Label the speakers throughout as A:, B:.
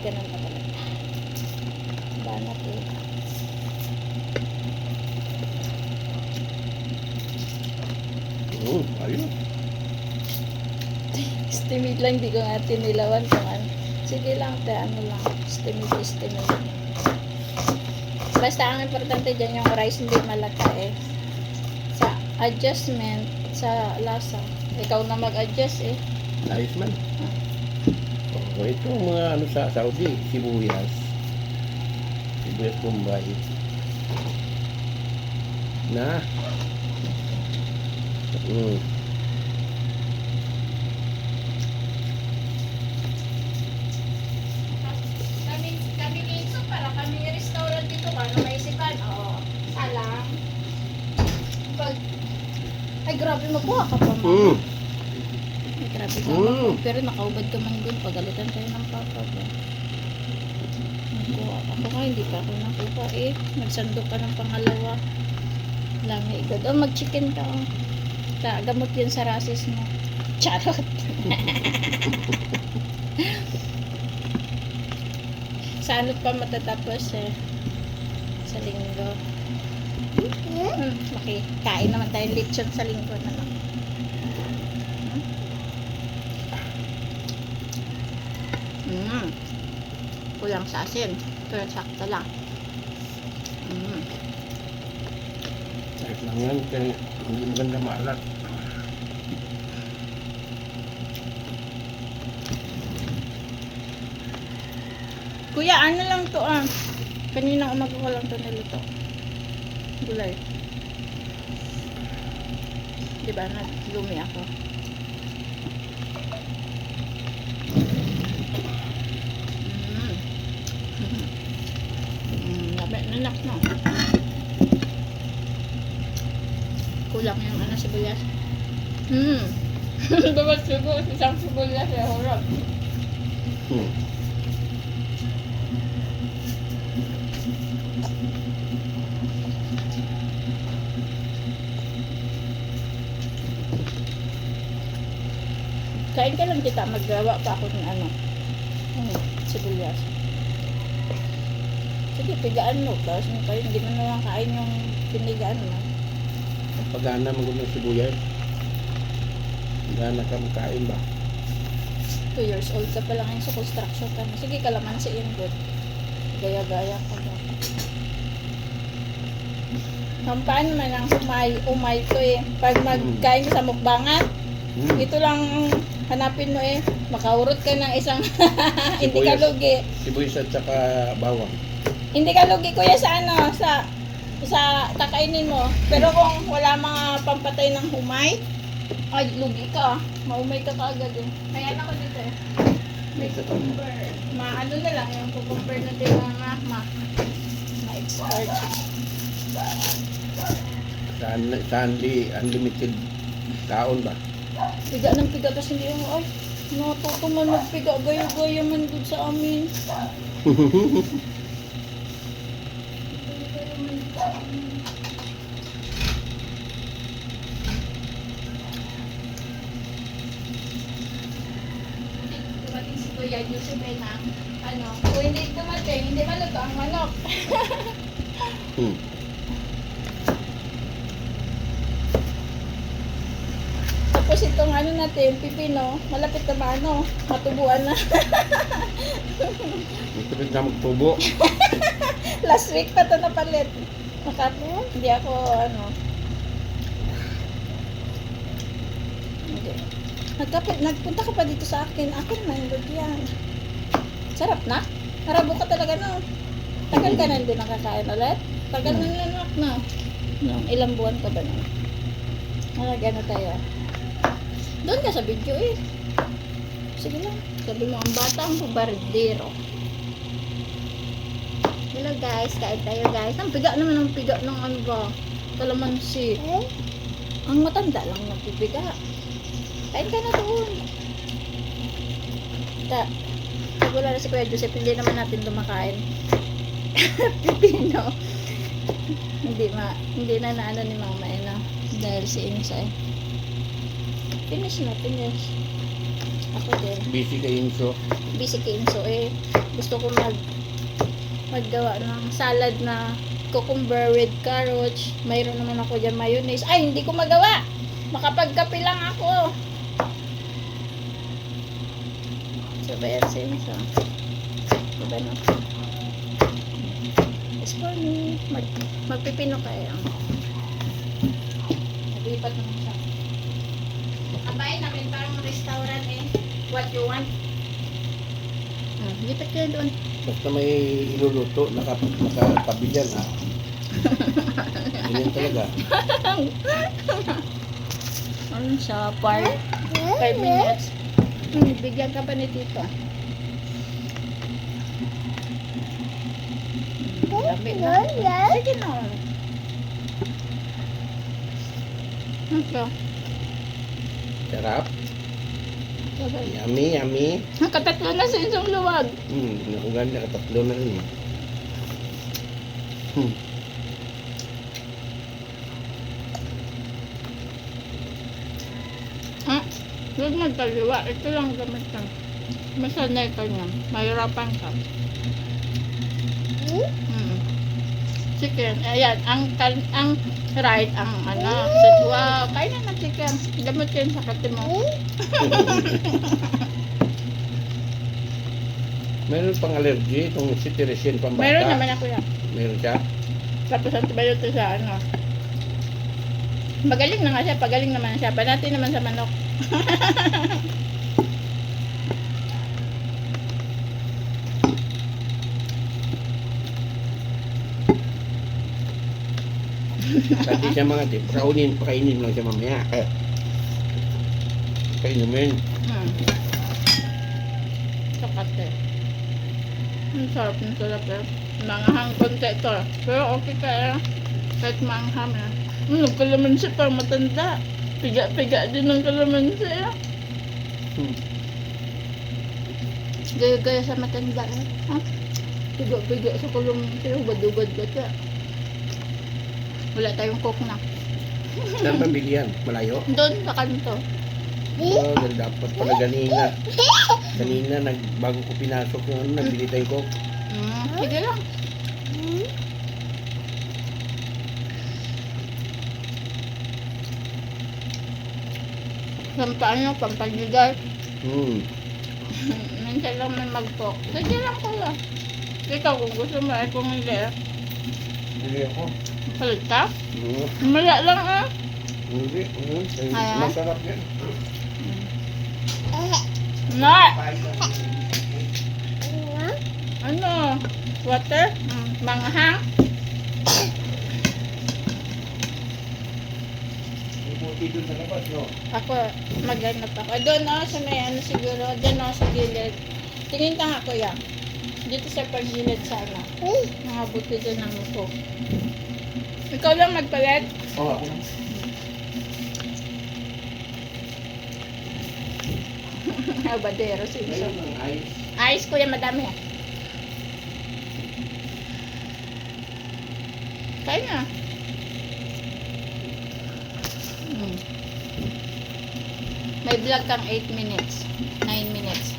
A: ganun pa talaga. Banat eh.
B: Oo, ayun.
A: Estimate lang, di ko nga tinilawan kung ano. Sige lang, te, ano lang. Estimate, estimate. Basta ang importante dyan yung rice hindi malata eh. Sa adjustment, sa lasa. Ikaw na mag-adjust eh.
B: Ayos man. Oh, ito mga ano sa Saudi, sibuyas. Sibuyas Bombay. Na. Mm.
A: Kami, kami dito, para kami restaurant dito, ano maisipan? Oo, salang. Pag, ay grabe makuha ka pa, mama.
B: Mm.
A: Grabe ka
B: Mm.
A: Pero nakaubad ka man dun, pagalitan tayo ng papa ko. Nakuha ako nga, hindi pa ako nakuha eh. Nagsandok ka ng pangalawa. Lami igod. Oh, mag-chicken ka oh. Ta, gamot yun sa rasis mo. Charot. sa ano pa matatapos eh. Sa linggo. Hmm, maki, kain naman tayo lechon sa linggo na lang. Mm. Kulang sa asin. Pero sakto lang. Mm.
B: Ayos lang yan, kaya hindi maganda maalat.
A: Kuya, ano lang to ah. Kaninang umaga ko lang to nilito. Gulay. Diba, naglumi ako. Mm. Mm, labi na nak no. Kulang yung ano sibuyas. Hmm. Diba sugo, isang sibuyas eh, horror.
B: Hmm.
A: Kain ka lang kita, maggawa pa ako ng ano. Hmm, sibuyas. Sige, pigaan mo. Tapos mo kayo, hindi mo naman kain yung pinigaan mo.
B: Pagana magandang sibuyas. Pagana ka makain ba?
A: 2 years old ka pa lang yun sa construction ka na. Sige, kalamansi yun, good. Gaya-gaya ka ba? Kung paano man ang umay, umay ko eh. Pag magkain ka sa mukbangan,
B: Hmm.
A: ito lang hanapin mo eh. Makaurot ka ng isang hindi ka
B: Sibuyas.
A: lugi.
B: Sibuyas at saka bawang.
A: Hindi ka lugi kuya sa ano, sa sa kakainin mo. Pero kung wala mga pampatay ng humay, ay lugi ka. Maumay ka kaagad eh. Kaya ako dito eh. May cucumber. Ma ano na lang yung cucumber na din na ma, ma, ma-expired.
B: Saan, saan di unlimited taon ba?
A: Piga ng piga, tapos hindi yung, ay, natuto man magpiga, gaya-gaya man good sa amin. Dumating si Kuya Joseph eh na, ano, kung hindi dumating, hindi maluto ang manok.
B: Hmm.
A: Tapos itong ano natin, pipino, malapit na maano, matubuan na.
B: Ito rin na magtubo.
A: Last week pa to napalit. Makapo, hindi ako ano. Hindi. Nagpunta ka pa dito sa akin. Ako naman, good yan. Sarap na. Narabo ka talaga no. Tagal ka na hindi nakakain ulit. Tagal na nilanak na. No, ilang buwan ka ba na? Nalagyan na tayo. Doon ka sa video eh. Sige lang. Sabi mo, ang bata ang pabardero. Hello guys, kain tayo guys. Ang piga naman ang piga ng ano ba? Kalamansi. Ang matanda lang nagpipiga. Kain ka na doon. Ta, pag wala na si Kuya Joseph, hindi naman natin dumakain. Pipino. hindi ma, hindi na naano ni mama eh no? Dahil si Insay. Finish na, finish. Ako din.
B: Busy kayo so.
A: Busy kinso eh. Gusto ko mag maggawa ng salad na cucumber with carrots. Mayroon naman ako dyan mayonnaise. Ay, hindi ko magawa. Makapagkape lang ako. So, ba yan sinso? Diba no? It's for me. Mag, magpipino kayo. Naglipat naman siya. Kabain namin parang restaurant eh. What you want? Ah, lipat kayo doon.
B: Basta may iluluto, naka, nakatabi dyan ha. Ganyan talaga.
A: Ano siya? Par? 5 minutes. Hmm, bigyan ka pa ni Tito. Sabi na. Sige na. Ito.
B: Sarap. Yummy, yummy.
A: Nakatatlo na sa isang luwag.
B: Hmm, naku ganda, katatlo na rin. Hmm.
A: Ha? Huwag magkaliwa. Ito lang gamit ka. Masanay ka niya. Mahirapan ka. Mm. Chicken. Ayan. Ang, kan- ang right, ang ano. sa- Wow. Kain na ng chicken. Gamot yun sa kati mo.
B: Meron pang allergy, itong cetirizine pang bata.
A: Meron naman ako yan.
B: Meron siya?
A: Tapos antibiotic sa ano. Magaling na nga siya. Pagaling naman siya. Banati naman sa manok.
B: Sabi siya mga tip, kaunin, pakainin lang siya mamaya. Eh. Kainumin.
A: Hmm. Sakat eh. Ang sarap ng sarap eh. Manghang konti ito. Pero okay ka eh. Kahit manghang eh. Hmm, kalamansi parang matanda. Piga-piga din ng kalamansi eh.
B: Hmm.
A: Gaya-gaya sa matanda eh. Ha? Piga-piga sa kalamansi. Ubad-ubad ka siya. Wala tayong cook na.
B: Saan pambili yan? Malayo?
A: Doon sa kanto.
B: Oh, dapat pala ganina. Kanina, nag, bago ko pinasok yung ano, nagbili tayo ko.
A: Hmm, sige lang. Sampaan nyo, pampagigay.
B: Hmm.
A: Minsan lang may mag-talk. Sige lang pala. Ikaw kung gusto mo ay kung hindi.
B: Bili ako.
A: Palit ka?
B: Hmm.
A: Mala lang ah.
B: Hindi. Hmm. Eh,
A: Ayan.
B: Masarap yan.
A: Na! Ano? Water? Mm, manghang?
B: Doon sa labas, no?
A: Ako, maghanap ako. Doon oh, sa may ano siguro. Doon oh, sa gilid. Tingin ka ako yan. Dito sa pagilid sana. Mga buti doon ng upo. Ikaw lang magpalit?
B: Oo, ako.
A: Badero, sige.
B: Mayroon ng ice.
A: Ayos ko yan, madami ah. Kaya na. Hmm. May vlog kang 8 minutes. 9 minutes.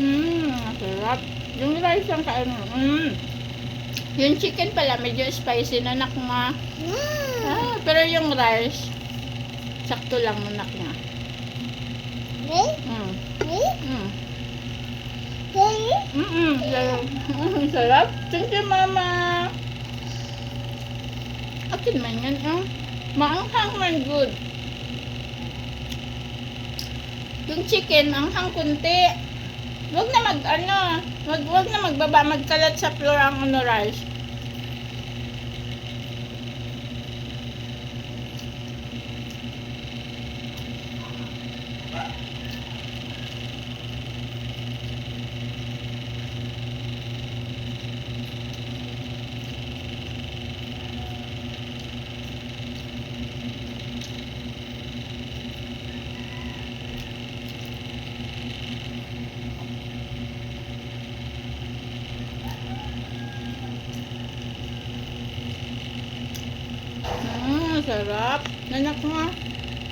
A: Mmm, sarap. Yung rice ang kain mo. Mmm. Yung chicken pala, medyo spicy na nak nga. Ah, pero yung rice, sakto lang mo nak nga. Mm. Mm. Mm-mm. Sarap. Mm, sarap. Thank you, mama. Akin man yan, ah. Maanghang man good. Yung chicken, maanghang kunti. Wag na mag, ano, wag, wag na magbaba, magkalat sa floor ang ano rice. Sarap. Nanak nga.